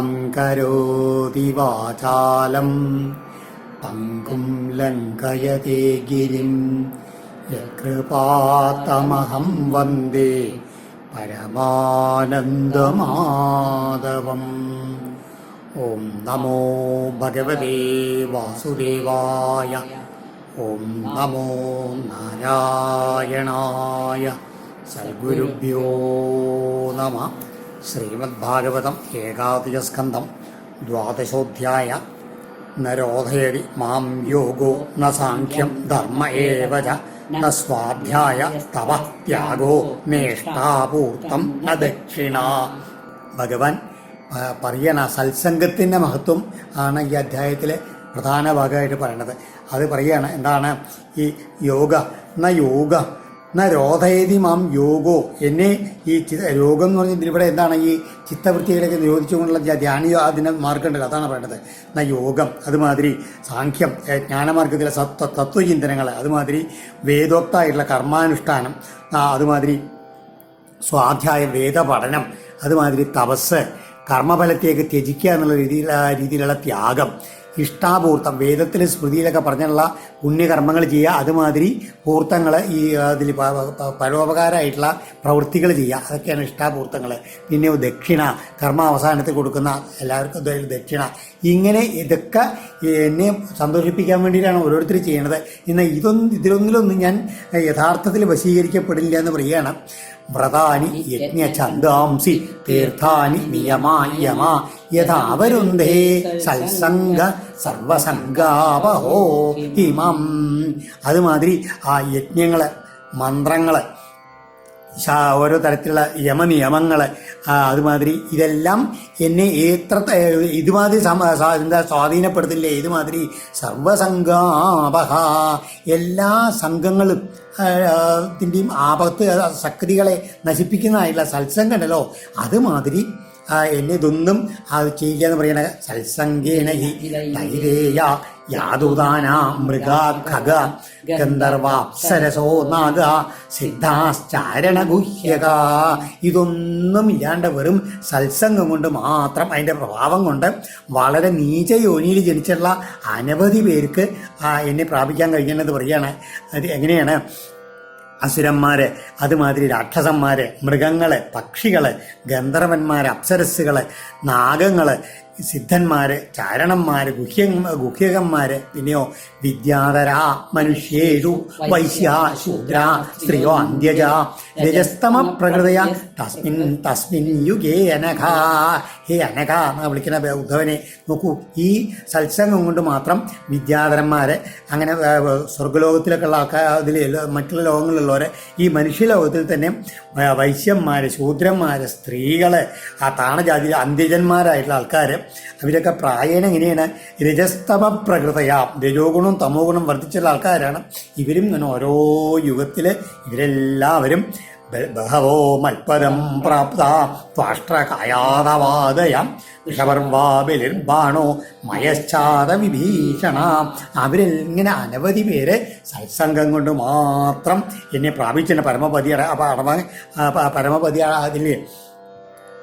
മൂകം കരോതി വാചാലം. പങ്കും ലങ്കയതേ ഗിരിം. യകൃപാത്തമഹം വന്ദേ പരമാനന്ദമാധവം. ഓം നമോ ഭഗവതേ വാസുദേവായ. ഓം നമോ നാരായണായ. സദ്ഗുരുഭ്യോ നമ. ശ്രീമദ്ഭാഗവതം ഏകാദശസ്കന്ധം ദ്വാദശോധ്യായ. നരോധയതി മാം യോഗോ ന സാഖ്യം ധർമ്മ ന സ്വാധ്യായ തവ ത്യാഗോ നേഷ്ടാപൂർത്തം ന ദക്ഷിണ. ഭഗവാൻ പറയണ സത്സംഗത്തിന്റെ മഹത്വം ആണ് ഈ അധ്യായത്തിലെ പ്രധാന ഭാഗമായിട്ട് പറയണത്. അത് പറയുകയാണ് എന്താണ് ഈ യോഗ ന യോഗ ന രോധയതി മാം യോഗോ. എന്നെ ഈ രോഗം എന്ന് പറഞ്ഞാൽ ഇവിടെ എന്താണ് ഈ ചിത്തവൃത്തികളൊക്കെ നിരോധിച്ചുകൊണ്ടുള്ള ധ്യാ- ധ്യാന അതിന് മാർഗമുണ്ടല്ലോ അതാണ് പറയേണ്ടത്. ന യോഗം അതുമാതിരി സാഖ്യം ജ്ഞാനമാർഗത്തിലെ സത്വ തത്വചിന്തനങ്ങൾ അതുമാതിരി വേദോക്തായിട്ടുള്ള കർമാനുഷ്ഠാനം അതുമാതിരി സ്വാധ്യായ വേദപഠനം അതുമാതിരി തപസ് കർമ്മഫലത്തേക്ക് ത്യജിക്കുക എന്നുള്ള രീതിയിൽ രീതിയിലുള്ള ത്യാഗം ഇഷ്ടാപൂർത്തം. വേദത്തിലെ സ്മൃതിയിലൊക്കെ പറഞ്ഞുള്ള പുണ്യകർമ്മങ്ങൾ ചെയ്യുക അതുമാതിരി പൂർത്തങ്ങൾ ഈ അതിൽ പരോപകാരമായിട്ടുള്ള പ്രവൃത്തികൾ ചെയ്യുക. അതൊക്കെയാണ് ഇഷ്ടാപൂർത്തങ്ങൾ പിന്നെ ദക്ഷിണ കർമ്മ അവസാനത്തിൽ കൊടുക്കുന്ന എല്ലാവർക്കും ദക്ഷിണ. ഇങ്ങനെ ഇതൊക്കെ എന്നെ സന്തോഷിപ്പിക്കാൻ വേണ്ടിയിട്ടാണ് ഓരോരുത്തർ ചെയ്യണത്. എന്നാൽ ഇതൊന്നും ഇതിലൊന്നിലൊന്നും ഞാൻ യഥാർത്ഥത്തിൽ വശീകരിക്കപ്പെടില്ല എന്ന് പറയുകയാണ്. വ്രതാനി യജ്ഞ ഛന്ദാംസി തീർത്ഥാനി നിയമായമ. യഥാവരുന്ധേ സത്സംഗ സർവസംഗാവഹോ ഹിമം. അതുമാതിരി ആ യജ്ഞങ്ങൾ മന്ത്രങ്ങൾ ഓരോ തരത്തിലുള്ള യമനിയമങ്ങൾ അതുമാതിരി ഇതെല്ലാം എന്നെ എത്ര ഇതുമാതിരി എന്താ സ്വാധീനപ്പെടുത്തില്ലേ? ഇതുമാതിരി സർവസംഗാപഹ എല്ലാ സംഘങ്ങളും ത്തിന്റെയും ആപത്ത് ശക്തികളെ നശിപ്പിക്കുന്നതായിട്ടുള്ള സത്സംഗം ഉണ്ടല്ലോ അതുമാതിരി എന്നെ ഇതൊന്നും അത് ചെയ്യുക എന്ന് പറയണ തൈരേയ യാതുദാന മൃഗ ഖഗ ഗന്ധർവാപ്സരസോ നാഗ സിദ്ധാശ്ചാരണഗുഹ്യക. ഇതൊന്നും ഇല്ലാണ്ട് വെറും സത്സംഗം കൊണ്ട് മാത്രം അതിന്റെ പ്രഭാവം കൊണ്ട് വളരെ നീച യോനിയിൽ ജനിച്ചിട്ടുള്ള അനവധി പേർക്ക് എന്നെ പ്രാപിക്കാൻ കഴിയുന്നത് പറയാണ് അത് എങ്ങനെയാണ്? അസുരന്മാര് അതുമാതിരി രാക്ഷസന്മാര് മൃഗങ്ങൾ പക്ഷികൾ ഗന്ധർവന്മാര് അപ്സരസ്സുകൾ നാഗങ്ങൾ സിദ്ധന്മാര് ചാരണന്മാര് ഗുഹ്യ ഗുഹ്യകന്മാര് പിന്നെയോ വിദ്യാധര മനുഷ്യേഷു വൈശ്യ ശൂദ്ര സ്ത്രീയോ അന്ത്യജ രജസ്തമ പ്രകൃതയ തസ്മിൻ തസ്മിൻ യുഗേ അനഘ ഹേ അനഘ എന്നാ വിളിക്കുന്ന ഉദ്ധവനെ. നോക്കൂ ഈ സത്സംഗം കൊണ്ട് മാത്രം വിദ്യാധരന്മാരെ അങ്ങനെ സ്വർഗലോകത്തിലൊക്കെയുള്ള ആൾക്കാർ അതിൽ മറ്റുള്ള ലോകങ്ങളിലുള്ളവരെ ഈ മനുഷ്യലോകത്തിൽ തന്നെ വൈശ്യന്മാർ ശൂദ്രന്മാര് സ്ത്രീകൾ ആ താണജാതി അന്ത്യജന്മാരായിട്ടുള്ള ആൾക്കാർ അവരൊക്കെ പ്രായേന എങ്ങനെയാണ്? രജസ്തമ പ്രകൃതയാ. രജോ ഗുണം തമോ ഗുണം വർദ്ധിച്ചുള്ള ആൾക്കാരാണ്. ഇവരും ഇങ്ങനെ ഓരോ യുഗത്തിൽ ഇവരെല്ലാവരും ബഹവോ മൽപദം പ്രാപ്ത. ത്വാഷ്ട്രകായാതവാദയാം ഋഷവർവാ ബലിർബാണോ. മയശ്ചാത വിഭീഷണ. അവരിൽ ഇങ്ങനെ അനവധി പേര് സത്സംഗം കൊണ്ട് മാത്രം എന്നെ പ്രാപിച്ചിട്ടുണ്ട്. പരമപതി പരമപതി അതിൽ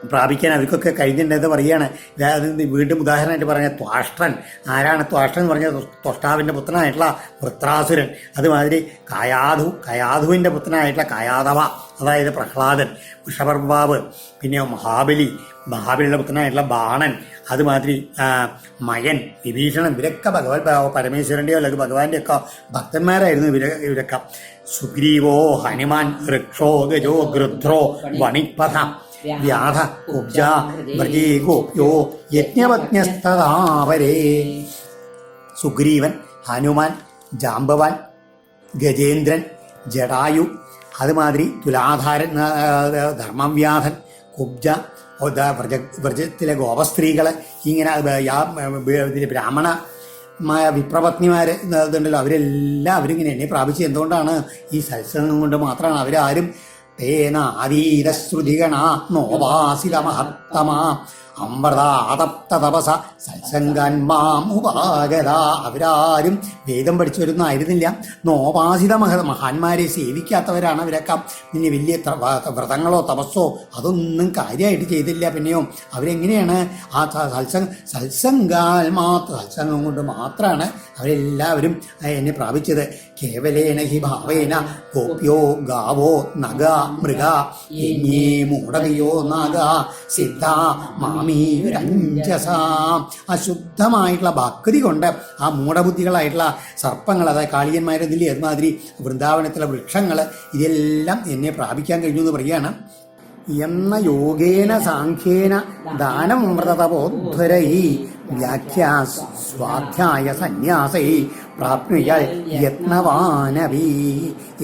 പ്രാപിക്കാൻ അവർക്കൊക്കെ കഴിഞ്ഞിട്ടുണ്ടെന്ന് പറയുകയാണ്. അതായത് അത് വീണ്ടും ഉദാഹരണമായിട്ട് പറഞ്ഞ ത്വാഷ്ട്രൻ. ആരാണ് ത്വാഷ്ട്രൻ എന്ന് പറഞ്ഞ ത്വഷ്ടാവിന്റെ പുത്രനായിട്ടുള്ള വൃത്രാസുരൻ. അതുമാതിരി കയാധു കയാധുവിന്റെ പുത്രനായിട്ടുള്ള കായാധവ അതായത് പ്രഹ്ലാദൻ വൃഷഭർബാവ് പിന്നെ മഹാബലി മഹാബലിയുടെ പുത്രനായിട്ടുള്ള ബാണൻ അതുമാതിരി മയൻ വിഭീഷണൻ ഇവരൊക്കെ ഭഗവാൻ ഭ- പരമേശ്വരന്റെയോ അല്ലെങ്കിൽ ഭഗവാന്റെ ഒക്കെ ഭക്തന്മാരായിരുന്നു ഇവര ഇവരൊക്കെ. സുഗ്രീവോ ഹനുമാൻ ഋക്ഷോ ഗജോ ഗൃധ്രോ വണിപ്പഥ വ്യാധ കുബ്ജ വ്രജേ ഗോപ്യോ യജ്ഞപജ്ഞസ്തതാവരേ സുഗ്രീവൻ ഹനുമാൻ ജാമ്പവാൻ ഗജേന്ദ്രൻ ജടായു അതുമാതിരി തുലാധാരൻ ധർമ്മവ്യാധൻ കുബ്ജ വ്രജ വ്രജത്തിലെ ഗോപസ്ത്രീകൾ ഇങ്ങനെ ബ്രാഹ്മണ മായ വിപ്രപത്നിമാര് ഇതുണ്ടല്ലോ അവരെല്ലാം അവരിങ്ങനെ എന്നെ പ്രാപിച്ചത് എന്തുകൊണ്ടാണ് ഈ സത്സംഗം കൊണ്ട് മാത്രമാണ് അവരാരും തേന അതീതശ്രുതിഗണ നോവാസിത മഹത്തമ അമൃത ആതപ്ത തപസ അവരാരും വേദം പഠിച്ചു വരുന്നതായിരുന്നില്ല നോപാസിത മഹ മഹാന്മാരെ സേവിക്കാത്തവരാണ് അവരൊക്കെ. പിന്നെ വലിയ വ്രതങ്ങളോ തപസ്സോ അതൊന്നും കാര്യമായിട്ട് ചെയ്തില്ല പിന്നെയോ. അവരെങ്ങനെയാണ്? ആ സത്സംഗ സത്സംഗാൽ മാത്രം സത്സംഗം കൊണ്ട് മാത്രമാണ് അവരെല്ലാവരും എന്നെ പ്രാപിച്ചത്. കേവലേന ഹി ഭാവേന ഗോപ്യോ ഗാവോ നഗ മൃഗ. മൂടകയോ നാഗ. സിദ്ധ മാമീരഞ്ജസ അശുദ്ധമായിട്ടുള്ള ഭക്തി കൊണ്ട് ആ മൂടബുദ്ധികളായിട്ടുള്ള സർപ്പങ്ങൾ അതായത് കാളിയന്മാരെ കാളിയന്മാരെന്നില്ലേ അതുമാതിരി വൃന്ദാവനത്തിലെ വൃക്ഷങ്ങൾ ഇതെല്ലാം എന്നെ പ്രാപിക്കാൻ കഴിഞ്ഞു എന്ന് പറയുകയാണ്. എന്ന യോഗേന സാഖ്യേന ദാനമൃതതപോധ്വരൈ വ്യാഖ്യാ സ്വാധ്യായ സന്യാസൈ. പ്രാപ്നുയാൽ യത്നവാനവി.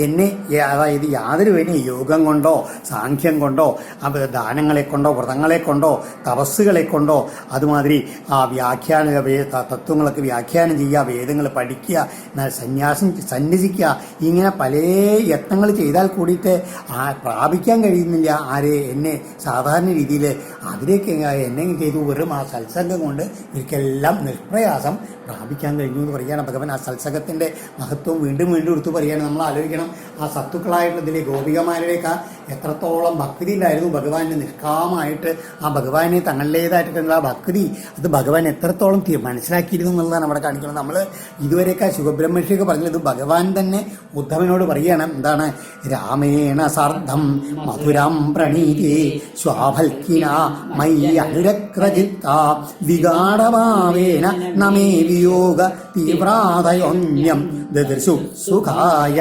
എന്നെ അതായത് യാതൊരു വേണി യോഗം കൊണ്ടോ സാഖ്യം കൊണ്ടോ ദാനങ്ങളെ കൊണ്ടോ വ്രതങ്ങളെ കൊണ്ടോ തപസ്സുകളെ കൊണ്ടോ അതുമാതിരി ആ വ്യാഖ്യാന തത്വങ്ങളൊക്കെ വ്യാഖ്യാനം ചെയ്യുക വേദങ്ങൾ പഠിക്കുക സന്യാസം സന്യസിക്കുക ഇങ്ങനെ പല യത്നങ്ങൾ ചെയ്താൽ കൂടിയിട്ട് ആ പ്രാപിക്കാൻ കഴിയുന്നില്ല. ആരെ? എന്നെ സാധാരണ രീതിയിൽ അതിലേക്ക് എന്നെ ചെയ്തു. വെറും ആ സത്സംഗം കൊണ്ട് ഇവർക്കെല്ലാം നിഷ്പ്രയാസം പ്രാപിക്കാൻ കഴിഞ്ഞു എന്ന് പറയുകയാണ് ഭഗവാൻ. ആ സത്സംഗത്തിന്റെ മഹത്വം വീണ്ടും വീണ്ടും എടുത്തു പറയുകയാണ്. നമ്മൾ ആലോചിക്കണം ആ സത്തുക്കളായിട്ടുള്ള ഇതിലെ ഗോപികമാരുടെയൊക്കെ എത്രത്തോളം ഭക്തി ഉണ്ടായിരുന്നു ഭഗവാന്റെ നിഷ്കാമമായിട്ട് ആ ഭഗവാനെ തങ്ങളിലേതായിട്ടുള്ള ആ ഭക്തി. അത് ഭഗവാൻ എത്രത്തോളം മനസ്സിലാക്കിയിരുന്നു എന്നുള്ളതാണ് അവിടെ കാണിക്കുന്നത്. നമ്മൾ ഇതുവരെയൊക്കെ ശുഭബ്രഹ്മർഷിയൊക്കെ പറഞ്ഞത് ഭഗവാൻ തന്നെ ഉദ്ധവനോട് പറയുകയാണ്. എന്താണ്? രാമേണ സാർദ്ധം മധുരം പ്രണീതി സ്വാഭൽക്കിന മൈ അനുരക്രചിത്ത വികാടഭാവേന നമേ വിയോഗ തീവ്രാതയോന്യം ദദൃശു സുഖായ.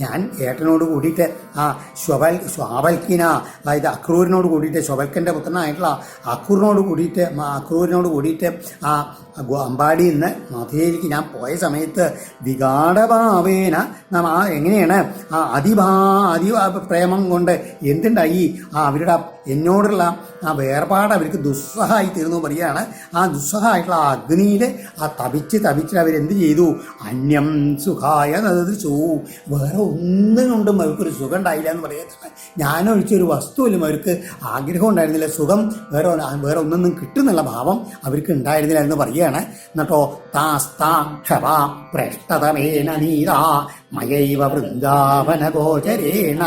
ഞാൻ ഏട്ടനോട് കൂടിയിട്ട് ആ ശ്വവൽ സ്വാവൽക്കിന അതായത് അക്രൂരിനോട് കൂടിയിട്ട് ശ്വവൽക്കന്റെ പുത്രനായിട്ടുള്ള അക്രൂരിനോട് കൂടിയിട്ട് അക്രൂരിനോട് കൂടിയിട്ട് ആ അമ്പാടിയിൽ നിന്ന് മധുരയിലേക്ക് ഞാൻ പോയ സമയത്ത് വികാടഭാവേന നാം ആ എങ്ങനെയാണ്? ആ അതിഭാ അതി പ്രേമം കൊണ്ട് എന്തുണ്ടായി? ആ അവരുടെ എന്നോടുള്ള ആ വേർപാട് അവർക്ക് ദുസ്സഹമായി തീർന്നു പറയുകയാണ്. ആ ദുസ്സഹമായിട്ടുള്ള ആ അഗ്നിയിൽ ആ തപിച്ച് തപിച്ച് അവരെന്ത് ചെയ്തു? അന്യം സുഖായ നദിച്ചു വേറെ ഒന്നും കൊണ്ടും അവർക്കൊരു സുഖം ഉണ്ടായില്ല എന്ന് പറയുന്നത് ഞാനൊഴിച്ചൊരു വസ്തുവിലും അവർക്ക് ആഗ്രഹം ഉണ്ടായിരുന്നില്ല. സുഖം വേറെ വേറെ ഒന്നൊന്നും കിട്ടുന്നുള്ള ഭാവം അവർക്ക് ഉണ്ടായിരുന്നില്ല എന്ന് പറയുകയാണ്. എന്നിട്ടോ താസ്താ ക്ഷവ പ്രേഷ്ടതമേന നീതാ മയൈവ വൃന്ദാവന ഗോചരേണ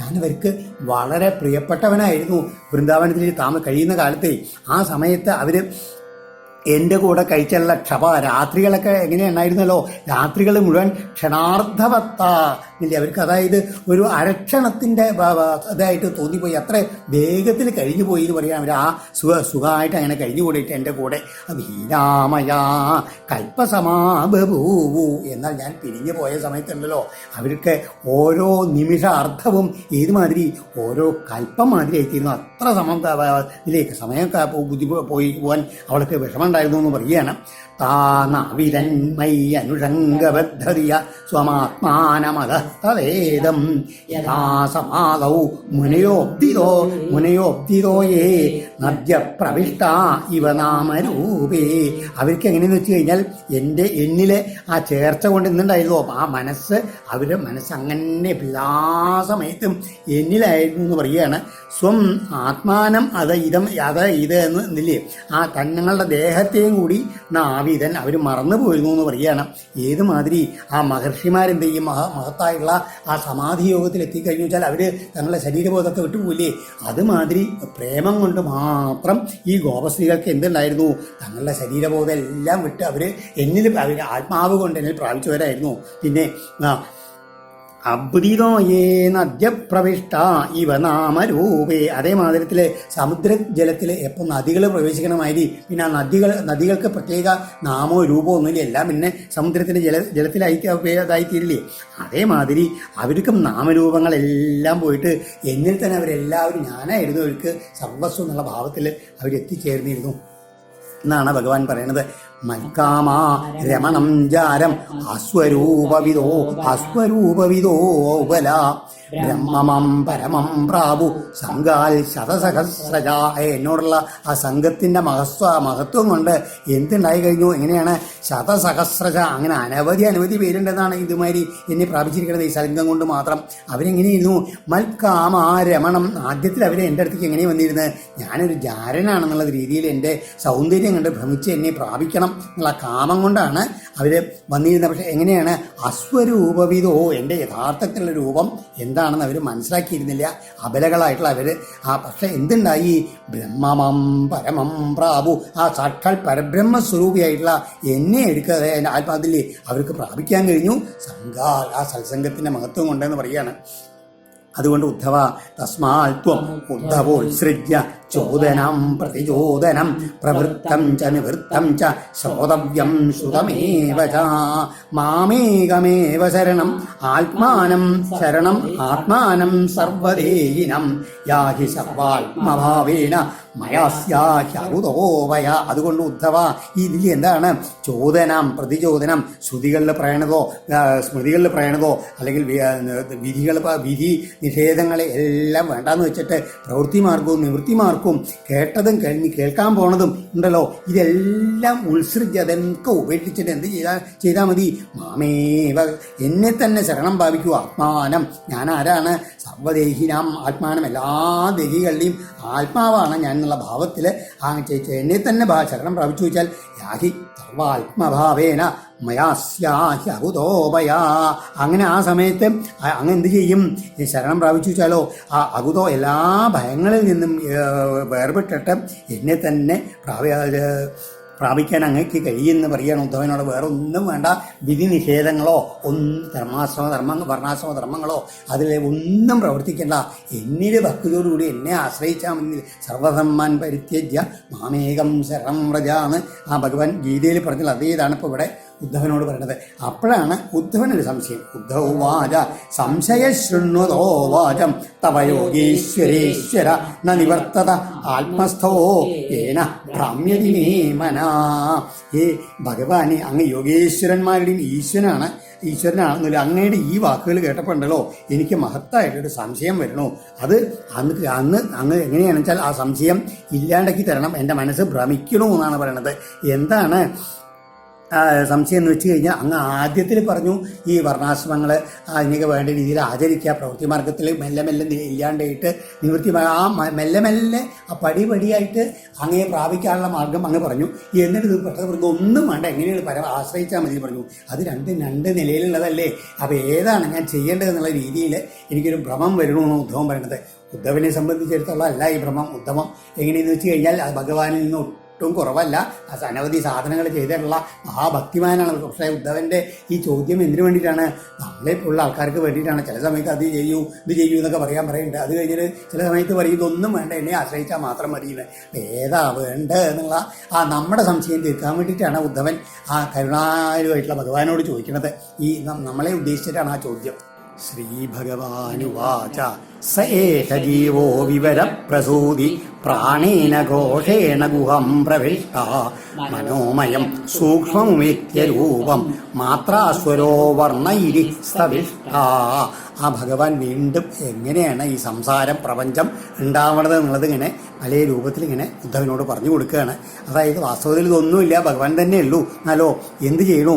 ഞാനവർക്ക് വളരെ പ്രിയപ്പെട്ടവനായിരുന്നു. വൃന്ദാവനത്തിൽ താമ കഴിയുന്ന കാലത്ത് ആ സമയത്ത് അവർ എന്റെ കൂടെ കഴിച്ചുള്ള ക്ഷപ രാത്രികളൊക്കെ എങ്ങനെയുണ്ടായിരുന്നല്ലോ? രാത്രികൾ മുഴുവൻ ക്ഷണാർദ്ധവത്ത ഇല്ലേ അവർക്ക് അതായത് ഒരു അരക്ഷണത്തിന്റെ ഇതായിട്ട് തോന്നിപ്പോയി. അത്ര വേഗത്തിൽ കഴിഞ്ഞു പോയി എന്ന് പറയാൻ അവർ ആ സുഖ സുഖമായിട്ട് അങ്ങനെ കഴിഞ്ഞു കൂടിയിട്ട് എന്റെ കൂടെ. ഭീരാമയാ കൽപ്പസമാബഭൂവു എന്നാൽ ഞാൻ പിരിഞ്ഞു പോയ സമയത്തുണ്ടല്ലോ അവർക്ക് ഓരോ നിമിഷ അർത്ഥവും ഏതുമാതിരി ഓരോ കൽപ്പം മാതിരി ആയിത്തീരുന്നു. അത്ര സമയം ഇതിലേക്ക് സമയം ബുദ്ധി പോയി പോകാൻ അവൾക്ക് വിഷമമുണ്ടായിരുന്നു എന്ന് പറയുകയാണ്. താനാവിരന്മൈ സ്വമാത്മാനമതേദം യഥാ സമാദൗ മുനയോപ്തിരോ മുനയോബ്ദിതോയേ നദ്യ പ്രവിഷ്ട ഇവ നാമരൂപേ. അവർക്ക് എങ്ങനെയെന്ന് വെച്ച് കഴിഞ്ഞാൽ എന്റെ എന്നിലെ ആ ചേർച്ച കൊണ്ട് ഇന്നുണ്ടായിരുന്നു ആ മനസ്സ് അവരുടെ മനസ്സ് അങ്ങനെ എല്ലാ സമയത്തും എന്നിലായിരുന്നു എന്ന് പറയുകയാണ്. സ്വം ആത്മാനം അത് ഇതം അത് ഇത് എന്ന് എന്നില്ലേ? ആ തങ്ങളുടെ ദേഹത്തെയും കൂടി നാവിതൻ അവർ മറന്നു പോയിരുന്നു എന്ന് പറയുകയാണ്. ഏതുമാതിരി ആ മഹർഷിമാരെന്ത് ചെയ്യും? മഹ മഹത്തായുള്ള ആ സമാധി യോഗത്തിൽ എത്തിക്കഴിഞ്ഞു വെച്ചാൽ അവർ തങ്ങളുടെ ശരീരബോധത്തെ വിട്ടുപോയില്ലേ അതുമാതിരി പ്രേമം കൊണ്ട് മാത്രം ഈ ഗോപസ്ത്രീകൾക്ക് എന്തുണ്ടായിരുന്നു? തങ്ങളുടെ ശരീരബോധം എല്ലാം വിട്ട് അവർ എന്നിൽ അവർ ആത്മാവ് കൊണ്ട് എന്നിൽ പ്രാപിച്ചവരായിരുന്നു. പിന്നെ ആ അബ്ദിതോയേ നദ്യപ്രവിഷ്ട ഇവ നാമരൂപേ. അതേമാതിരത്തിൽ സമുദ്ര ജലത്തിൽ എപ്പോൾ നദികൾ പ്രവേശിക്കണമാതിരി പിന്നെ ആ നദികൾ നദികൾക്ക് പ്രത്യേക നാമോ രൂപമോ ഒന്നുമില്ല എല്ലാം പിന്നെ സമുദ്രത്തിന്റെ ജല ജലത്തിലായി ഇതായിത്തീരില്ലേ? അതേമാതിരി അവർക്കും നാമരൂപങ്ങളെല്ലാം പോയിട്ട് എന്നിൽ തന്നെ അവരെല്ലാവരും ഞാനായിരുന്നു അവർക്ക് സർവസ്വം എന്നുള്ള ഭാവത്തിൽ അവരെത്തിച്ചേർന്നിരുന്നു. എന്നാണ് ഭഗവാൻ പറയുന്നത് മൽക്കാമാ രമണം ജാരം അസ്വരൂപവിദോ അസ്വരൂപവിദോ ബല. ബ്രഹ്മമം പരമം പ്രാവു. സംഘാൽ ശതസഹസ്രജ. എന്നോടുള്ള ആ സംഘത്തിന്റെ മഹസ്വ മഹത്വം കൊണ്ട് എന്തുണ്ടായി കഴിഞ്ഞു? എങ്ങനെയാണ്? ശതസഹസ്രജ. അങ്ങനെ അനവധി അനവധി പേരുണ്ടെന്നാണ് ഇതുമാതിരി എന്നെ പ്രാപിച്ചിരിക്കുന്നത് ഈ സംഘം കൊണ്ട് മാത്രം. അവരെങ്ങനെയിരുന്നു? മൽക്കാമാരമണം ആദ്യത്തിൽ അവരെ എന്റെ അടുത്തേക്ക് എങ്ങനെ വന്നിരുന്നത് ഞാനൊരു ജാരനാണെന്നുള്ള രീതിയിൽ എന്റെ സൗന്ദര്യം കണ്ട് ഭ്രമിച്ച് എന്നെ പ്രാപിക്കണം എന്നുള്ള കാമം കൊണ്ടാണ് അവർ വന്നിരുന്നത്. പക്ഷേ എങ്ങനെയാണ്? അസ്വരൂപവിധോ എന്റെ യഥാർത്ഥത്തിലുള്ള രൂപം എന്താണെന്ന് അവർ മനസ്സിലാക്കിയിരുന്നില്ല. അബലകളായിട്ടുള്ള അവർ ആ പക്ഷെ എന്തുണ്ടായി? ബ്രഹ്മമം പരമം പ്രാപു ആ സാക്ഷാൽ പരബ്രഹ്മ സ്വരൂപിയായിട്ടുള്ള എന്നെ എടുക്കാതെ എന്റെ ആത്മാതിൽ അവർക്ക് പ്രാപിക്കാൻ കഴിഞ്ഞു. സംഘാൽ ആ സത്സംഗത്തിന്റെ മഹത്വം കൊണ്ടെന്ന് പറയുകയാണ്. അതുകൊണ്ട് ഉദ്ധവ തസ്മാൽ ത്വം ഉദ്ധവോത്സൃജ്യ. ചോദനം പ്രതിചോദനം പ്രവൃത്തം ച നിവൃത്തം ച ശ്രോതവ്യം ശ്രുതമേവ മാമേകമേവ ശരണം ആത്മാനം ശരണം ആത്മാനം സർവദേഹിനം. യാഹി സർവാത്മഭാവേന മയാസ്യാഹ്യകുതോവയ അതുകൊണ്ട് ഉദ്ധവ ഇതിൽ എന്താണ്? ചോദനം പ്രതിചോദനം ശ്രുതികളിൽ പ്രയണതോ സ്മൃതികളിൽ പറയണതോ അല്ലെങ്കിൽ വിധികൾ വിധി നിഷേധങ്ങളെ എല്ലാം വേണ്ടാന്ന് വെച്ചിട്ട് പ്രവൃത്തി മാർഗവും നിവൃത്തി മാർഗവും കേട്ടതും കഴിഞ്ഞ് കേൾക്കാൻ പോണതും ഉണ്ടല്ലോ. ഇതെല്ലാം ഉത്സൃജ്യ അതെനിക്ക് ഉപേക്ഷിച്ചിട്ട് എന്ത് ചെയ്താൽ ചെയ്താൽ മതി? മാമേവ എന്നെ തന്നെ ശരണം ഭാവിക്കൂ ആത്മാനം. ഞാൻ ആരാണ്? സർവദേഹിനാം ആത്മാനം. എല്ലാ ദേഹികളുടെയും ആത്മാവാണ് ഞാൻ എന്നുള്ള ഭാവത്തിൽ ആ എന്നെ തന്നെ ശരണം പ്രാപിച്ചു വെച്ചാൽ യാഹി സർവാത്മഭാവേന മയാസ്യാഹ്യകുതോപയാ അങ്ങനെ ആ സമയത്ത് അങ്ങ് എന്ത് ചെയ്യും? ശരണം പ്രാപിച്ചു വെച്ചാലോ ആ അകുതോ എല്ലാ ഭയങ്ങളിൽ നിന്നും വേർപെട്ടിട്ട് എന്നെ തന്നെ പ്രാപിക്കാൻ അങ്ങക്ക് കഴിയുമെന്ന് പറയുകയാണ് ഉദ്ധവനോട്. വേറെ ഒന്നും വേണ്ട. വിധി നിഷേധങ്ങളോ ഒന്നും ധർമാശ്രമ ധർമ്മ വർണാശ്രമ ധർമ്മങ്ങളോ അതിൽ ഒന്നും പ്രവർത്തിക്കേണ്ട. എന്നിൽ ഭക്തിയോടുകൂടി എന്നെ ആശ്രയിച്ചാൽ മതി സർവധർമാൻ പരിത്യജ്യ. മാമേകം ശരണം വ്രജ ആ ഭഗവാൻ ഗീതയിൽ പറഞ്ഞത് അതേതാണ് ഇപ്പോൾ ഇവിടെ ഉദ്ധവനോട് പറയണത്. അപ്പോഴാണ് ഉദ്ധവനൊരു സംശയം. ഉദ്ധവ വാച സംശയ ശൃണ്ണുതോ വാചം. തവ യോഗീശ്വരേശ്വര ന നിവർത്തത. ആത്മസ്ഥോ ഏന ഭ്രാമ്യതി മനാ. ഏ ഭഗവാനെ അങ്ങ് യോഗേശ്വരന്മാരുടെയും ഈശ്വരനാണ്. ഈശ്വരനാണെന്നില്ല അങ്ങയുടെ ഈ വാക്കുകൾ കേട്ടപ്പോൾ ഉണ്ടല്ലോ എനിക്ക് മഹത്തായിട്ടൊരു സംശയം വരണു. അത് അന്ന് അന്ന് അങ്ങ് എങ്ങനെയാണെന്ന് വെച്ചാൽ ആ സംശയം ഇല്ലാണ്ടാക്കി തരണം. എന്റെ മനസ്സ് ഭ്രമിക്കണമെന്നാണ് പറയണത്. എന്താണ്? സംശയം എന്ന് വെച്ച് കഴിഞ്ഞാൽ അങ്ങ് ആദ്യത്തിൽ പറഞ്ഞു ഈ വർണാശ്രമങ്ങൾ അതിനൊക്കെ വേണ്ട രീതിയിൽ ആചരിക്കുക. പ്രവൃത്തി മാർഗത്തിൽ മെല്ലെ മെല്ലെ ഇല്ലാണ്ടായിട്ട് നിവൃത്തി ആ മെല്ലെ മെല്ലെ ആ പടി പടിയായിട്ട് അങ്ങയെ പ്രാപിക്കാനുള്ള മാർഗം അങ്ങ് പറഞ്ഞു. എന്നിട്ട് ഇത് പറഞ്ഞു ഒന്നും വേണ്ട എങ്ങനെയാണ് പര ആശ്രയിച്ചാൽ മതി പറഞ്ഞു. അത് രണ്ട് രണ്ട് നിലയിലുള്ളതല്ലേ. അപ്പോൾ ഏതാണ് ഞാൻ ചെയ്യേണ്ടത് എന്നുള്ള രീതിയിൽ എനിക്കൊരു ഭ്രമം വരണമെന്ന് ഉദ്ധവം പറയുന്നത് ഉദ്ധവനെ സംബന്ധിച്ചിടത്തോളം അല്ല ഈ ഭ്രമം ഉദ്ധവം എങ്ങനെയെന്ന് വെച്ച് കഴിഞ്ഞാൽ ഭഗവാനിൽ നിന്ന് ഒട്ടും കുറവല്ല. അനവധി സാധനങ്ങൾ ചെയ്തിട്ടുള്ള മഹാഭക്തിമാനാണ് പക്ഷേ ഉദ്ധവന്റെ ഈ ചോദ്യം എന്തിനു വേണ്ടിയിട്ടാണ്? നമ്മളെ ഉള്ള ആൾക്കാർക്ക് വേണ്ടിയിട്ടാണ്. ചില സമയത്ത് അത് ചെയ്യൂ ഇത് ചെയ്യൂ എന്നൊക്കെ പറയാൻ പറയുന്നുണ്ട്. അത് കഴിഞ്ഞിട്ട് ചില സമയത്ത് പറയും ഇതൊന്നും വേണ്ട എന്നെ ആശ്രയിച്ചാൽ മാത്രം മതി ഏതാ വേണ്ട എന്നുള്ള ആ നമ്മുടെ സംശയം തീർക്കാൻ വേണ്ടിയിട്ടാണ് ഉദ്ധവൻ ആ കരുണാരുമായിട്ടുള്ള ഭഗവാനോട് ചോദിക്കുന്നത് ഈ നമ്മളെ ഉദ്ദേശിച്ചിട്ടാണ് ആ ചോദ്യം. ശ്രീഭഗവാനുവാച സ ഏഷ ജീവോ വിവര പ്രസൂതി പ്രാണേന ഘോഷേണ ഗുഹം പ്രവിഷ്ട. മനോമയം സൂക്ഷ്മമിത്യരൂപം മാത്രാസ്വരോ വർണയിരി സവിഷ്ട ആ ഭഗവാൻ വീണ്ടും എങ്ങനെയാണ് ഈ സംസാരം പ്രപഞ്ചം ഉണ്ടാവണത് എന്നുള്ളത് ഇങ്ങനെ പല രൂപത്തിൽ ഇങ്ങനെ ഉദ്ധവനോട് പറഞ്ഞു കൊടുക്കുകയാണ്. അതായത് വാസ്തവത്തിൽ ഇതൊന്നുമില്ല ഭഗവാൻ തന്നെയുള്ളൂ എന്നാലോ എന്ത് ചെയ്യണു?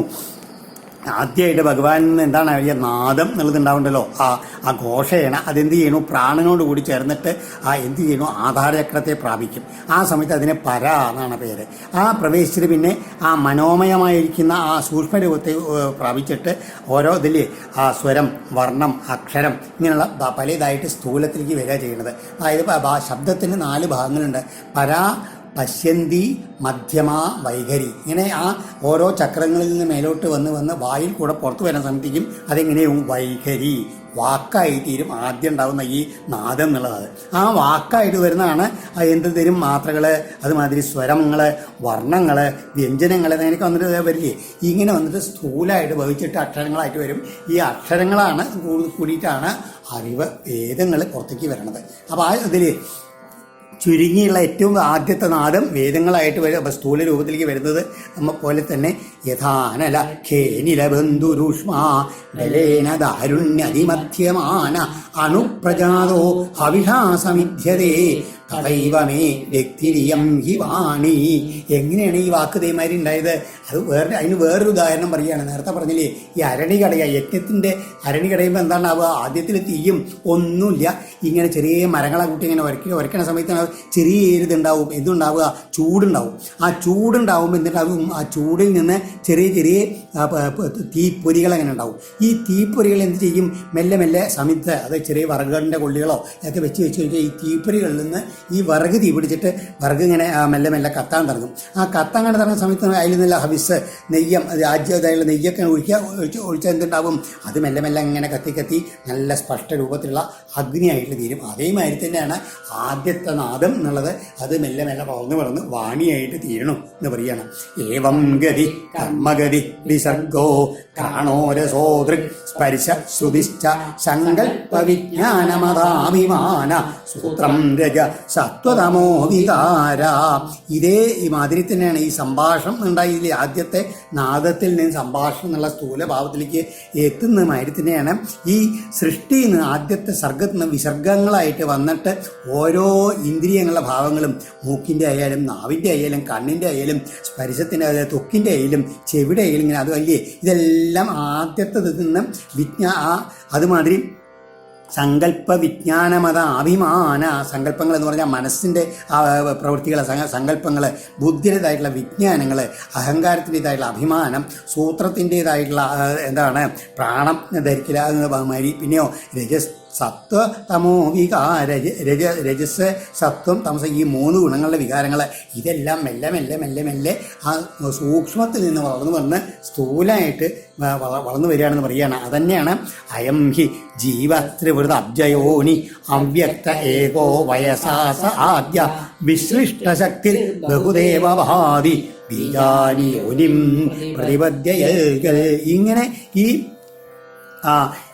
ആദ്യമായിട്ട് ഭഗവാൻ എന്താണ് വലിയ നാദം എന്നുള്ളത് ഉണ്ടാവുണ്ടല്ലോ ആ ആ ഘോഷേണ അതെന്ത് ചെയ്യണു പ്രാണനോട് കൂടി ചേർന്നിട്ട് ആ എന്ത് ചെയ്യണു ആധാരചക്രത്തെ പ്രാപിക്കും. ആ സമയത്ത് അതിനെ പര എന്നാണ് പേര്. ആ പ്രവേശിച്ചിട്ട് പിന്നെ ആ മനോമയമായിരിക്കുന്ന ആ സൂക്ഷ്മരൂപത്തെ പ്രാപിച്ചിട്ട് ഓരോ ഇതിൽ ആ സ്വരം വർണം അക്ഷരം ഇങ്ങനെയുള്ള പലതായിട്ട് സ്ഥൂലത്തിലേക്ക് വരിക ചെയ്യുന്നത്. അതായത് ശബ്ദത്തിന് നാല് ഭാഗങ്ങളുണ്ട്. പരാ പശ്യന്തി മധ്യമ വൈഖരി ഇങ്ങനെ ആ ഓരോ ചക്രങ്ങളിൽ നിന്ന് മേലോട്ട് വന്ന് വന്ന് വായിൽ കൂടെ പുറത്തു വരാൻ ശ്രമിക്കും. അതെങ്ങനെയും വൈഖരി വാക്കായി തീരും ആദ്യം ഉണ്ടാകുന്ന ഈ നാദം എന്നുള്ളത്. ആ വാക്കായിട്ട് വരുന്നതാണ് എന്ത് തരും മാത്രകൾ അതുമാതിരി സ്വരങ്ങൾ വർണങ്ങൾ വ്യഞ്ജനങ്ങൾ അങ്ങനെയൊക്കെ വന്നിട്ട് വരില്ലേ? ഇങ്ങനെ വന്നിട്ട് സ്ഥൂലമായിട്ട് ഭവിച്ചിട്ട് അക്ഷരങ്ങളായിട്ട് വരും. ഈ അക്ഷരങ്ങളാണ് കൂടി- കൂടിയിട്ടാണ് അറിവ് വേദങ്ങൾ പുറത്തേക്ക് വരണത്. അപ്പോൾ ആ ഇതിൽ ചുരുങ്ങിയുള്ള ഏറ്റവും ആദ്യത്തെ നാദം വേദങ്ങളായിട്ട് വരും സ്ഥൂല രൂപത്തിലേക്ക് വരുന്നത് നമ്മ പോലെ തന്നെ യഥാനല ഖേനില ബന്ധുരൂഷ്മ ബലേന ദാരുണ്യതിമധ്യമാന അണുപ്രജാതോ അവിഷാസമിധ്യതേ തടൈവമേ വ്യക്തിരിയം ഹി വാണി എങ്ങനെയാണ് ഈ വാക്ക് തേമാരി ഉണ്ടായത്? അത് വേറെ അതിന് വേറൊരു ഉദാഹരണം പറയുകയാണ്. നേരത്തെ പറഞ്ഞില്ലേ ഈ അരണി കടയ യജ്ഞത്തിന്റെ അരണി കടയുമ്പോൾ എന്താണ് ആദ്യത്തിൽ തീയും ഒന്നുമില്ല. ഇങ്ങനെ ചെറിയ മരങ്ങളെ കൂട്ടി ഇങ്ങനെ ഉരക്കി ഉരക്കണ സമയത്താണ് ചെറിയ ഇതുണ്ടാവും. എന്തുണ്ടാവുക? ചൂടുണ്ടാവും. ആ ചൂടുണ്ടാവുമ്പോൾ എന്തുണ്ടാവും? ആ ചൂടിൽ നിന്ന് ചെറിയ ചെറിയ തീപ്പൊരികൾ അങ്ങനെ ഉണ്ടാവും. ഈ തീപ്പൊരികൾ എന്ത് ചെയ്യും? മെല്ലെ മെല്ലെ സമിത്ത് അത് ചെറിയ വറകുകളിന്റെ കൊള്ളികളോ ഒക്കെ വെച്ച് വെച്ച് കഴിഞ്ഞാൽ ഈ തീപ്പൊരികളിൽ നിന്ന് ഈ വറക് തീ പിടിച്ചിട്ട് വറക് ഇങ്ങനെ മെല്ലെ മെല്ലെ കത്താൻ തുടങ്ങും. ആ കത്താൻ കണ്ട് തുടങ്ങുന്ന സമയത്ത് അതിൽ നിന്നുള്ള ഹവിസ് നെയ്യം രാജ്യതായുള്ള നെയ്യൊക്കെ ഒഴിക്കുക ഒഴിച്ച് ഒഴിച്ചാൽ എന്തുണ്ടാവും അത് മെല്ലെ മെല്ലെ ഇങ്ങനെ കത്തി കത്തി നല്ല സ്പഷ്ട രൂപത്തിലുള്ള അഗ്നിയായിട്ട് തീരും. അതേമാതിരി തന്നെയാണ് ആദ്യത്തെ നാദം എന്നുള്ളത്. അത് മെല്ലെ മെല്ലെ വളർന്ന് വളർന്ന് വാണിയായിട്ട് തീരണം എന്ന് പറയണം ഏവം ഗതി കർമ്മഗതി വിസർഗോ കാണോരസോദൃ സ്പർശ ശ്രുതിശ്ച സങ്കല്പ വിജ്ഞാനമതാഭിമാന സൂത്രം രജ സത്വതമോ വികാര. ഇതേ ഈ മാതിരി തന്നെയാണ് ഈ സംഭാഷണം ഉണ്ടായില്ലേ? ആദ്യത്തെ നാദത്തിൽ നിന്ന് സംഭാഷണം എന്നുള്ള സ്ഥൂല ഭാവത്തിലേക്ക് എത്തുന്ന മാതിരി തന്നെയാണ് ഈ സൃഷ്ടിയിൽ നിന്ന് ആദ്യത്തെ സർഗത്തിൽ നിന്ന് വിസർഗങ്ങളായിട്ട് വന്നിട്ട് ഓരോ ഇന്ദ്രിയങ്ങളുടെ ഭാവങ്ങളും മൂക്കിന്റെ ആയാലും നാവിന്റെ ആയാലും കണ്ണിന്റെ ആയാലും സ്പരിശത്തിന്റെ ആയാലും തൊക്കിന്റെ ആയാലും ചെവിടെ ആയാലും ഇങ്ങനെ അത് വലിയ ഇതെല്ലാം ആദ്യത്തെ നിന്ന് വിജ്ഞാ ആ അതുമാതിരി സങ്കല്പ വിജ്ഞാനമത അഭിമാന സങ്കല്പങ്ങൾ എന്ന് പറഞ്ഞാൽ മനസ്സിന്റെ പ്രവൃത്തികൾ സങ്കല്പങ്ങൾ ബുദ്ധിയുടേതായിട്ടുള്ള വിജ്ഞാനങ്ങൾ അഹങ്കാരത്തിന്റെതായിട്ടുള്ള അഭിമാനം സൂത്രത്തിന്റെതായിട്ടുള്ള എന്താണ് പ്രാണം ധരിക്കല മാതിരി പിന്നെയോ രജസ് സത്വ തമോ വികാര രജ രജസ് സത്വം തമസ ഈ മൂന്ന് ഗുണങ്ങളുടെ വികാരങ്ങൾ ഇതെല്ലാം മെല്ലെ മെല്ലെ മെല്ലെ മെല്ലെ ആ സൂക്ഷ്മത്തിൽ നിന്ന് വളർന്നു വന്ന് സ്ഥൂലമായിട്ട് വളർന്നു വരികയാണെന്ന് പറയുകയാണ്. അതന്നെയാണ് അയം ഹി ജീവത്രിവൃത അബ്ജയോനി അവ്യക്ത ഏകോ വയസാസ ആദ്യ വിശ്ലിഷ്ടശക്തി ബഹുദേവ ഭാതി ബീജാനി ഒലിം പ്രതിപദ്യ ഇങ്ങനെ ഈ ആ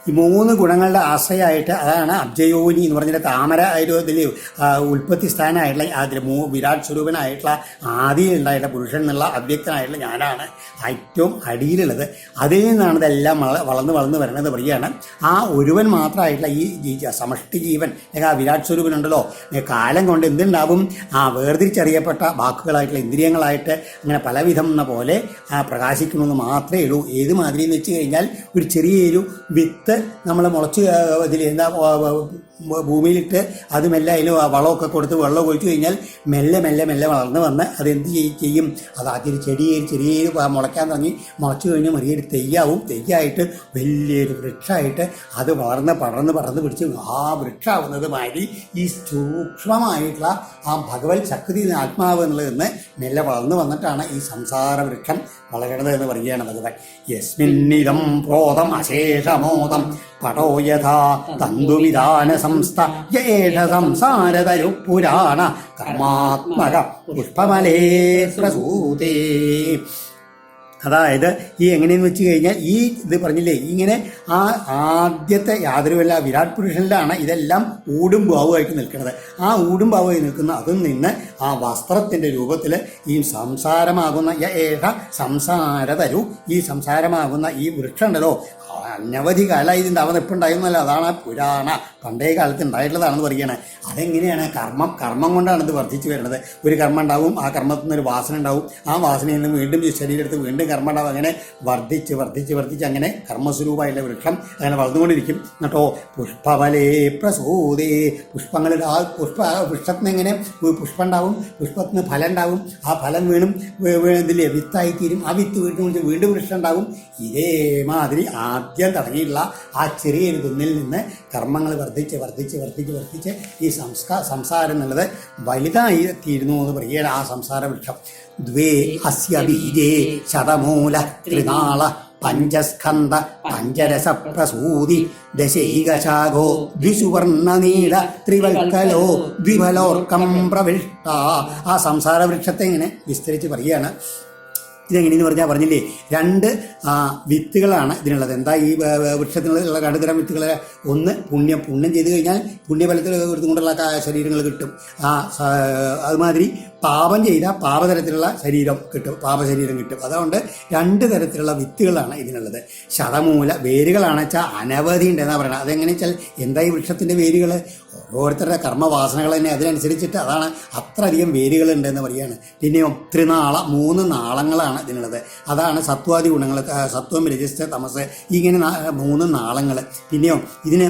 ഈ മൂന്ന് ഗുണങ്ങളുടെ ആശ്രയമായിട്ട് അതാണ് അബ്ജയോനി എന്ന് പറഞ്ഞിട്ട് താമര ആയുർവേദത്തിൽ ഉൽപ്പത്തി സ്ഥാനമായിട്ടുള്ള അതിൽ മൂ വിരാട് സ്വരൂപനായിട്ടുള്ള ആദ്യം ഉണ്ടായിട്ടുള്ള പുരുഷൻ എന്നുള്ള അവ്യക്തനായിട്ടുള്ള ഞാനാണ് ഏറ്റവും അടിയിലുള്ളത്. അതിൽ നിന്നാണ് ഇതെല്ലാം വള- വളർന്ന് വളർന്ന് വരുന്നത് പറയുകയാണ്. ആ ഒരുവൻ മാത്രമായിട്ടുള്ള ഈ സമഷ്ടി ജീവൻ അല്ലെങ്കിൽ ആ വിരാട് സ്വരൂപനുണ്ടല്ലോ കാലം കൊണ്ട് എന്തുണ്ടാവും? ആ വേർതിരിച്ചറിയപ്പെട്ട വാക്കുകളായിട്ടുള്ള ഇന്ദ്രിയങ്ങളായിട്ട് അങ്ങനെ പലവിധം എന്ന പോലെ പ്രകാശിക്കണമെന്ന് മാത്രമേ ഉള്ളൂ. ഏത് മാതിരി എന്ന് വെച്ച് കഴിഞ്ഞാൽ ഒരു ചെറിയൊരു വിത്ത് നമ്മൾ മുളച്ച് ഇതിൽ എന്താ ഭൂമിയിലിട്ട് അത് മെല്ലെ അതിൽ വളമൊക്കെ കൊടുത്ത് വെള്ളം ഒഴിച്ചു കഴിഞ്ഞാൽ മെല്ലെ മെല്ലെ മെല്ലെ വളർന്ന് വന്ന് അത് എന്ത് ചെയ്യും? അത് ആദ്യം ചെടി ചെറിയ മുളയ്ക്കാൻ തുടങ്ങി. മുളച്ചു കഴിഞ്ഞാൽ ചെറിയൊരു തെയ്യാവും. തെയ്യായിട്ട് വലിയൊരു വൃക്ഷമായിട്ട് അത് വളർന്ന് പടർന്ന് പടർന്ന് പിടിച്ച് ആ വൃക്ഷമാവുന്നത് മാതിരി ഈ സൂക്ഷ്മമായിട്ടുള്ള ആ ഭഗവത് ശക്തി ആത്മാവ് എന്നുള്ളതെന്ന് മെല്ലെ വളർന്നു വന്നിട്ടാണ് ഈ സംസാര വൃക്ഷം വളരണത് എന്ന് പറയുകയാണ് ഭഗവാൻ. യസ്മിന്നിതം പ്രോതം അശേഷമോദം. പടോ യഥാ തന്തുവിധാന സംസ്ഥ സംസാരതരു പുരാണ കർമാത്മക പുഷ്പമലേ പ്രസൂതേ. അതായത് ഈ എങ്ങനെയെന്ന് വെച്ച് കഴിഞ്ഞാൽ ഈ ഇത് പറഞ്ഞില്ലേ ഇങ്ങനെ ആ ആദ്യത്തെ യാതൊരുമല്ല വിരാട് പുരുഷനിലാണ് ഇതെല്ലാം ഊടും ഭാവമായിട്ട് നിൽക്കുന്നത്. ആ ഊടും ഭാവമായി നിൽക്കുന്ന അതിൽ നിന്ന് ആ വസ്ത്രത്തിന്റെ രൂപത്തിൽ ഈ സംസാരമാകുന്ന ഏഷ സംസാരതരു ഈ സംസാരമാകുന്ന ഈ വൃക്ഷം ഉണ്ടല്ലോ അനവധി കാലമായി ഇതിന്റെ അവൻ ഇപ്പം ഉണ്ടായിരുന്നല്ല. അതാണ് പുരാണ പണ്ടേ കാലത്ത് ഉണ്ടായിട്ടുള്ളതാണെന്ന് പറയുകയാണ്. അതെങ്ങനെയാണ് കർമ്മം കർമ്മം കൊണ്ടാണ് ഇത് വർദ്ധിച്ചു വരുന്നത്? ഒരു കർമ്മം ഉണ്ടാവും ആ കർമ്മത്തിൽ നിന്ന് ഒരു വാസന ഉണ്ടാവും. ആ വാസനയിൽ നിന്ന് വീണ്ടും ശരീരത്ത് വീണ്ടും കർമ്മം ഉണ്ടാവും. അങ്ങനെ വർദ്ധിച്ച് വർദ്ധിച്ച് വർദ്ധിച്ച് അങ്ങനെ കർമ്മസ്വരൂപമായിട്ടുള്ള വൃക്ഷം അങ്ങനെ വളർന്നുകൊണ്ടിരിക്കും. എന്നിട്ടോ പുഷ്പവലേ പ്രസൂതേ പുഷ്പങ്ങളിൽ ആ പുഷ്പ വൃക്ഷത്തിന് എങ്ങനെ പുഷ്പം ഉണ്ടാവും? പുഷ്പത്തിന് ഫലം ഉണ്ടാവും. ആ ഫലം വീണ്ടും ഇതിൽ വിത്തായിത്തീരും വിത്തായി തീരും. ആ വിത്ത് വീണ്ടും വീണ്ടും വൃക്ഷം ഉണ്ടാവും. ഇതേമാതിരി ആദ്യം തുടങ്ങിയിട്ടുള്ള ആ ചെറിയൊരു കുന്നിൽ നിന്ന് കർമ്മങ്ങൾ വർദ്ധിച്ച് വർദ്ധിച്ച് വർദ്ധിച്ച് വർദ്ധിച്ച് ഈ സംസ്കാ സംസാരം എന്നുള്ളത് വലുതായി തീരുന്നു എന്ന് പറയുകയാണ് ആ സംസാര വൃക്ഷം. ദ്വേ അസ്യ ബീജേ ശതമൂല ത്രിനാള പഞ്ചസ്കന്ധ പഞ്ചരസപ്രസൂതി ദശൈകശാഖോ ദ്വിസുവർണ നീല ത്രിവൽക്കലോ ദ്വിഫലോർക്കം പ്രവിഷ്ട. ആ സംസാര വൃക്ഷത്തെ ഇങ്ങനെ വിസ്തരിച്ച് പറയുകയാണ്. ഇതെങ്ങനെയെന്ന് പറഞ്ഞാൽ പറഞ്ഞില്ലേ? രണ്ട് വിത്തുകളാണ് ഇതിനുള്ളത്. എന്താ ഈ വൃക്ഷത്തിനുള്ള രണ്ട് തരം വിത്തുകൾ ഒന്ന് പുണ്യം പുണ്യം ചെയ്ത് കഴിഞ്ഞാൽ പുണ്യബലത്തിൽ കൊണ്ടുള്ള ശരീരങ്ങൾ കിട്ടും. ആ അതുമാതിരി പാപം ചെയ്ത പാപതരത്തിലുള്ള ശരീരം കിട്ടും പാപശരീരം കിട്ടും. അതുകൊണ്ട് രണ്ട് തരത്തിലുള്ള വിത്തുകളാണ് ഇതിനുള്ളത്. ശതമൂല വേരുകളാണ് വെച്ചാൽ അനവധി ഉണ്ടെന്നാണ് പറയുന്നത് അതെങ്ങനെ വെച്ചാൽ എന്താ ഈ വൃക്ഷത്തിന്റെ വേരുകൾ ഓരോരുത്തരുടെ കർമ്മവാസനകൾ തന്നെ അതിനനുസരിച്ചിട്ട് അതാണ് അത്രയധികം വേരുകൾ ഉണ്ടെന്ന് പറയുകയാണ് പിന്നെയോ ത്രിനാള മൂന്ന് നാളങ്ങളാണ് ഇതിനുള്ളത്. അതാണ് സത്വാദി ഗുണങ്ങൾ സത്വം രജിസ്റ്റർ തമസ് ഇങ്ങനെ മൂന്ന് നാളങ്ങൾ പിന്നെയോ ഇതിന്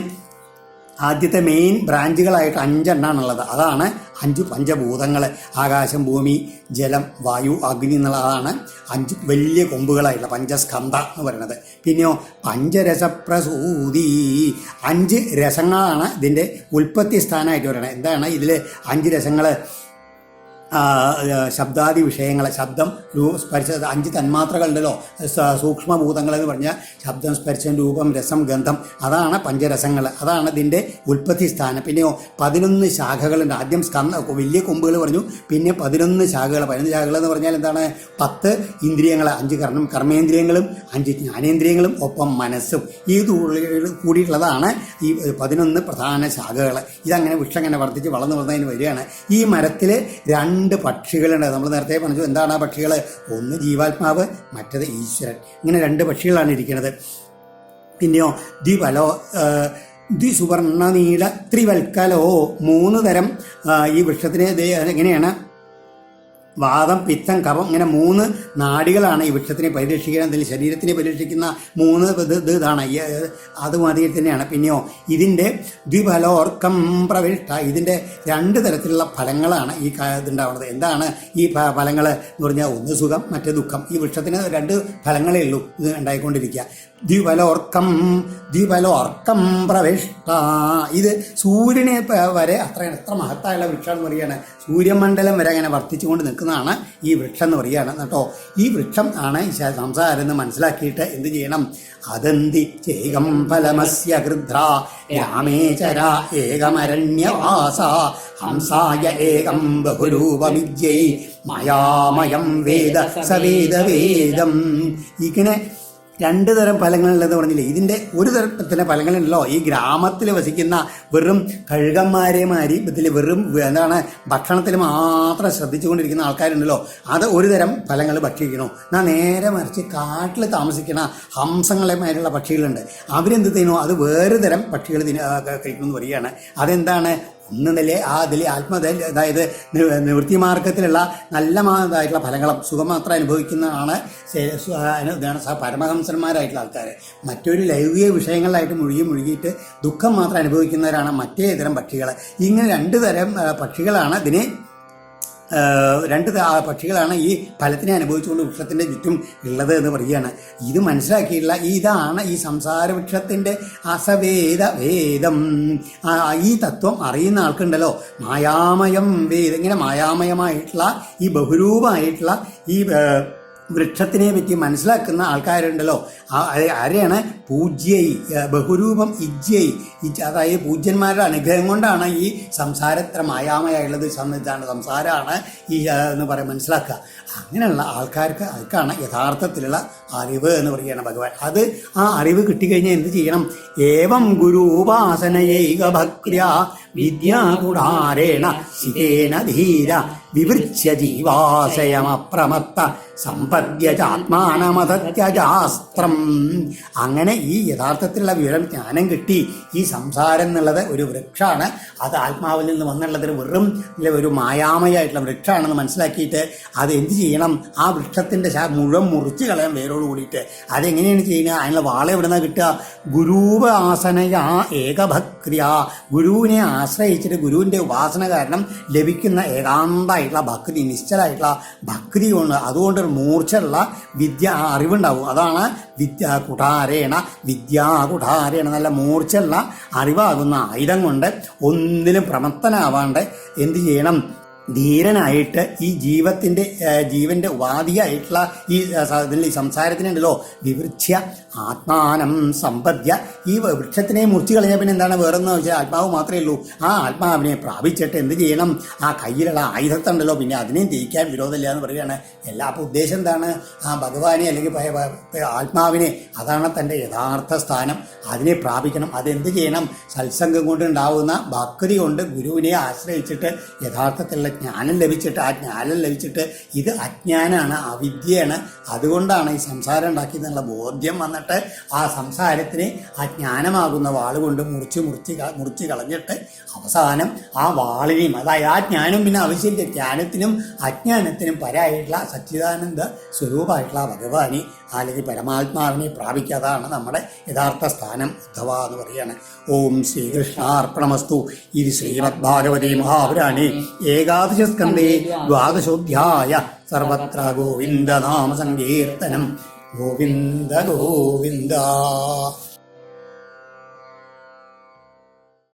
ആദ്യത്തെ മെയിൻ ബ്രാഞ്ചുകളായിട്ട് അഞ്ചെണ്ണാണുള്ളത്. അതാണ് അഞ്ച് പഞ്ചഭൂതങ്ങൾ ആകാശം ഭൂമി ജലം വായു അഗ്നി എന്നുള്ളതാണ് അഞ്ച് വലിയ കൊമ്പുകളായിട്ടുള്ള പഞ്ചസ്കന്ധ എന്ന് പറയുന്നത്. പിന്നെയോ പഞ്ചരസപ്രസൂതി. അഞ്ച് രസങ്ങളാണ് ഇതിന്റെ ഉൽപ്പത്തി സ്ഥാനമായിട്ട് പറയുന്നത് എന്താണ് ഇതിൽ അഞ്ച് രസങ്ങൾ ശബ്ദാദി വിഷയങ്ങളെ ശബ്ദം സ്പർശ അഞ്ച് തന്മാത്രകളുണ്ടല്ലോ. സൂക്ഷ്മഭൂതങ്ങളെന്ന് പറഞ്ഞാൽ ശബ്ദം സ്പർശം രൂപം രസം ഗന്ധം. അതാണ് പഞ്ചരസങ്ങൾ. അതാണ് ഇതിന്റെ ഉൽപ്പത്തി സ്ഥാനം. പിന്നെയോ പതിനൊന്ന് ശാഖകളുണ്ട്. ആദ്യം സ്കന്ധ വലിയ കൊമ്പുകൾ പറഞ്ഞു. പിന്നെ പതിനൊന്ന് ശാഖകൾ. പതിനൊന്ന് ശാഖകൾ എന്ന് പറഞ്ഞാൽ എന്താണ്? പത്ത് ഇന്ദ്രിയങ്ങൾ അഞ്ച് കർണം കർമ്മേന്ദ്രിയങ്ങളും അഞ്ച് ജ്ഞാനേന്ദ്രിയങ്ങളും ഒപ്പം മനസ്സും. ഈ കൂടിയിട്ടുള്ളതാണ് ഈ പതിനൊന്ന് പ്രധാന ശാഖകൾ. ഇതങ്ങനെ വൃക്ഷം അങ്ങനെ വർദ്ധിച്ച് വളർന്നു വളർന്നതിന് വരികയാണ്. ഈ മരത്തിൽ രണ്ട് പക്ഷികളുണ്ട്. നമ്മൾ നേരത്തെ പറഞ്ഞു എന്താണ് ആ പക്ഷികൾ ഒന്ന് ജീവാത്മാവ് മറ്റത് ഈശ്വരൻ. ഇങ്ങനെ രണ്ട് പക്ഷികളാണ് ഇരിക്കുന്നത്. പിന്നെയോ ദ്വിപലോ ദ്വിസുവർണ നീല ത്രിവൽക്കലോ മൂന്ന് തരം ഈ വൃക്ഷത്തിന് എങ്ങനെയാണ്? വാദം പിത്തം കഫം ഇങ്ങനെ മൂന്ന് നാടികളാണ് ഈ വൃക്ഷത്തിനെ പരിരക്ഷിക്കുന്നത് ശരീരത്തിനെ പരിരക്ഷിക്കുന്ന മൂന്ന് ഇത് ഇത് ഇതാണ്. അതുമാതിരി തന്നെയാണ്. പിന്നെയോ ഇതിന്റെ ദ്വിഫലോർക്കം പ്രവിഷ്ട ഇതിന്റെ രണ്ട് തരത്തിലുള്ള ഫലങ്ങളാണ് ഈ ഇതുണ്ടാവുന്നത്. എന്താണ് ഈ ഫലങ്ങൾ എന്ന് പറഞ്ഞാൽ ഒന്ന് സുഖം മറ്റേ ദുഃഖം. ഈ വൃക്ഷത്തിന് രണ്ട് ഫലങ്ങളേ ഉള്ളൂ ഇത് ഉണ്ടായിക്കൊണ്ടിരിക്കുക. ദ്വിഫലോർക്കം ദ്വിഫലോർക്കം പ്രവിഷ്ട. ഇത് സൂര്യനെ വരെ അത്ര എത്ര മഹത്തായുള്ള വൃക്ഷം എന്ന് പറയുകയാണ്. സൂര്യമണ്ഡലം വരെ അങ്ങനെ വർദ്ധിച്ചുകൊണ്ട് നിൽക്കുന്നതാണ് ഈ വൃക്ഷം എന്ന് പറയുകയാണ് കേട്ടോ. ഈ വൃക്ഷം ആണ് സംസാരം എന്ന് മനസ്സിലാക്കിയിട്ട് എന്ത് ചെയ്യണം? അതന്തി? ചേകം ഫലമസ്യ ഹൃദ്ര രാമേചര ഏകമരണ്യവാസ. ഹംസായ ഏകം ബഹുരൂപമിജ്യൈ മയാമയം വേദ സവേദ വേദം. ഇങ്ങനെ രണ്ട് തരം ഫലങ്ങളുണ്ടെന്ന് പറഞ്ഞില്ലേ? ഇതിന്റെ ഒരു തരത്തിലെ ഫലങ്ങളുണ്ടല്ലോ. ഈ ഗ്രാമത്തിൽ വസിക്കുന്ന വെറും കഴുകന്മാരെ മാരി ഇതിൽ വെറും എന്താണ് ഭക്ഷണത്തിൽ മാത്രം ശ്രദ്ധിച്ചുകൊണ്ടിരിക്കുന്ന ആൾക്കാരുണ്ടല്ലോ. അത് ഒരു തരം ഫലങ്ങൾ ഭക്ഷിക്കണം എന്നാൽ നേരെ മറിച്ച് കാട്ടിൽ താമസിക്കുന്ന ഹംസങ്ങളെ മാതിരിയുള്ള പക്ഷികളുണ്ട്. അവരെന്ത് തിന്നോ അത് വേറെ തരം പക്ഷികൾ കഴിക്കണമെന്ന് പറയുകയാണ്. അതെന്താണ്? ഒന്ന് നില ആ അതിൽ ആത്മ അതായത് നി- നിവൃത്തി മാർഗത്തിലുള്ള നല്ല മാതായിട്ടുള്ള ഫലങ്ങളും സുഖം മാത്രം അനുഭവിക്കുന്നതാണ് ഇതാണ് പരമഹംസന്മാരായിട്ടുള്ള ആൾക്കാർ മറ്റൊരു ലൈംഗിക വിഷയങ്ങളിലായിട്ട് മുഴുകി മുഴുകിയിട്ട് ദുഃഖം മാത്രം അനുഭവിക്കുന്നവരാണ് മറ്റേ തരം പക്ഷികൾ ഇങ്ങനെ രണ്ട് തരം പക്ഷികളാണ് ഇതിനെ രണ്ട് പക്ഷികളാണ് ഈ ഫലത്തിനെ അനുഭവിച്ചുകൊണ്ട് വൃക്ഷത്തിന്റെ ചുറ്റും ഉള്ളത് എന്ന് പറയുകയാണ്. ഇത് മനസ്സിലാക്കിയിട്ടുള്ള ഇതാണ് ഈ സംസാര വൃക്ഷത്തിന്റെ അസവേദ വേദം. ഈ തത്വം അറിയുന്ന ആൾക്കുണ്ടല്ലോ. മായാമയം വേദം. ഇങ്ങനെ മായാമയമായിട്ടുള്ള ഈ ബഹുരൂപമായിട്ടുള്ള ഈ വൃക്ഷത്തിനെ പറ്റി മനസ്സിലാക്കുന്ന ആൾക്കാരുണ്ടല്ലോ. ആരെയാണ്? പൂജ്യൈ ബഹുരൂപം ഇജ്യൈ. ഇജ് അതായത് പൂജ്യന്മാരുടെ അനുഗ്രഹം കൊണ്ടാണ് ഈ സംസാരത്ര മായാമയായുള്ളത്. സംവിധാന സംസാരമാണ് ഈ എന്ന് പറയാൻ മനസ്സിലാക്കുക. അങ്ങനെയുള്ള ആൾക്കാർക്ക് അവർക്കാണ് യഥാർത്ഥത്തിലുള്ള അറിവ് എന്ന് പറയുകയാണ് ഭഗവാൻ. അത് ആ അറിവ് കിട്ടിക്കഴിഞ്ഞാൽ എന്ത് ചെയ്യണം? ഏവം ഗുരുപാസനയൈക ഭക്യ വിദ്യാകുടാരേണ ശിതേന ധീര. വിവൃച്യ ജീവാശയമപ്രമത്ത സമ്പദ്യചാത്മാനമതത്യജാസ്ത്രം അങ്ങനെ ഈ യഥാർത്ഥത്തിലുള്ള വിവരം ജ്ഞാനം കിട്ടി. ഈ സംസാരം എന്നുള്ളത് ഒരു വൃക്ഷമാണ് അത് ആത്മാവിൽ നിന്ന് വന്നുള്ളത് വെറും ഒരു മായാമയായിട്ടുള്ള വൃക്ഷമാണെന്ന് മനസ്സിലാക്കിയിട്ട് അത് എന്ത് ചെയ്യണം? ആ വൃക്ഷത്തിന്റെ ശാ മുഴുവൻ മുറിച്ച് കളയാൻ വേരോട് കൂടിയിട്ട്. അതെങ്ങനെയാണ് ചെയ്യുന്നത് അതിനുള്ള വാള എവിടെ നിന്നാണ് കിട്ടുക? ഗുരൂപ ആസനയാ ഏകഭക്രിയ. ഗുരുവിനെ ആശ്രയിച്ചിട്ട് ഗുരുവിന്റെ ഉപാസന കാരണം ലഭിക്കുന്ന ഏകാന്തമായിട്ടുള്ള ഭക്തി നിശ്ചലമായിട്ടുള്ള ഭക്തി കൊണ്ട് അതുകൊണ്ട് ഒരു മൂർച്ചയുള്ള വിദ്യ അറിവുണ്ടാവും. അതാണ് വിദ്യ കുഠാരേണ വിദ്യാകുഠാരേണ നല്ല മൂർച്ചയുള്ള അറിവാകുന്ന ആയുധം കൊണ്ട് ഒന്നിലും പ്രമത്തനാവാണ്ട് എന്ത് ചെയ്യണം? ധീരനായിട്ട് ഈ ജീവത്തിന്റെ ജീവന്റെ ഉപാധിയായിട്ടുള്ള ഈ ഈ സംസാരത്തിനുണ്ടല്ലോ. വിവൃച്ഛ്യ ആത്മാനം സമ്പദ്യ ഈ വൃക്ഷത്തിനെ മുറിച്ചു കളഞ്ഞാൽ പിന്നെ എന്താണ്? വേറൊന്നും വെച്ചാൽ ആത്മാവ് മാത്രമേ ഉള്ളൂ. ആ ആത്മാവിനെ പ്രാപിച്ചിട്ട് എന്ത് ചെയ്യണം? ആ കയ്യിലുള്ള ആയുധത്തുണ്ടല്ലോ. പിന്നെ അതിനെയും തിരിക്കാൻ വിരോധമില്ല എന്ന് പറയുകയാണ്. എല്ലാ അപ്പോൾ ഉദ്ദേശം എന്താണ്? ആ ഭഗവാനെ അല്ലെങ്കിൽ ആത്മാവിനെ അതാണ് തന്റെ യഥാർത്ഥ സ്ഥാനം. അതിനെ പ്രാപിക്കണം. അതെന്ത് ചെയ്യണം? സത്സംഗം കൊണ്ട് ഉണ്ടാവുന്ന ഭക്തി കൊണ്ട് ഗുരുവിനെ ആശ്രയിച്ചിട്ട് യഥാർത്ഥത്തിലുള്ള ജ്ഞാനം ലഭിച്ചിട്ട് ആ ജ്ഞാനം ലഭിച്ചിട്ട് ഇത് അജ്ഞാനാണ് അവിദ്യയാണ് അതുകൊണ്ടാണ് ഈ സംസാരം ഉണ്ടാക്കിയെന്നുള്ള ബോധ്യം വന്നിട്ട് ആ സംസാരത്തിന് ആ ജ്ഞാനമാകുന്ന വാളുകൊണ്ട് മുറിച്ച് മുറിച്ച് മുറിച്ച് കളഞ്ഞിട്ട് അവസാനം ആ വാളിനെയും അതായത് ആ ജ്ഞാനം പിന്നെ ആവശ്യമില്ല. ജ്ഞാനത്തിനും അജ്ഞാനത്തിനും പരായിട്ടുള്ള സച്ചിദാനന്ദ സ്വരൂപമായിട്ടുള്ള ഭഗവാനെ അല്ലെങ്കിൽ പരമാത്മാവിനെ പ്രാപിക്കാതാണ് നമ്മുടെ യഥാർത്ഥ സ്ഥാനം ഉദ്ധവ എന്ന് പറയാണ്. ഓം ശ്രീകൃഷ്ണാർപ്പണമസ്തു. ഇത് ശ്രീമദ് ഭാഗവതി മഹാപുരാണേ. ഏകാദശ സ്കന്ധേ ദ്വാദശോധ്യായ. സർവത്ര ഗോവിന്ദ നാമ സങ്കീർത്തനം. ഗോവിന്ദ ഗോവിന്ദ.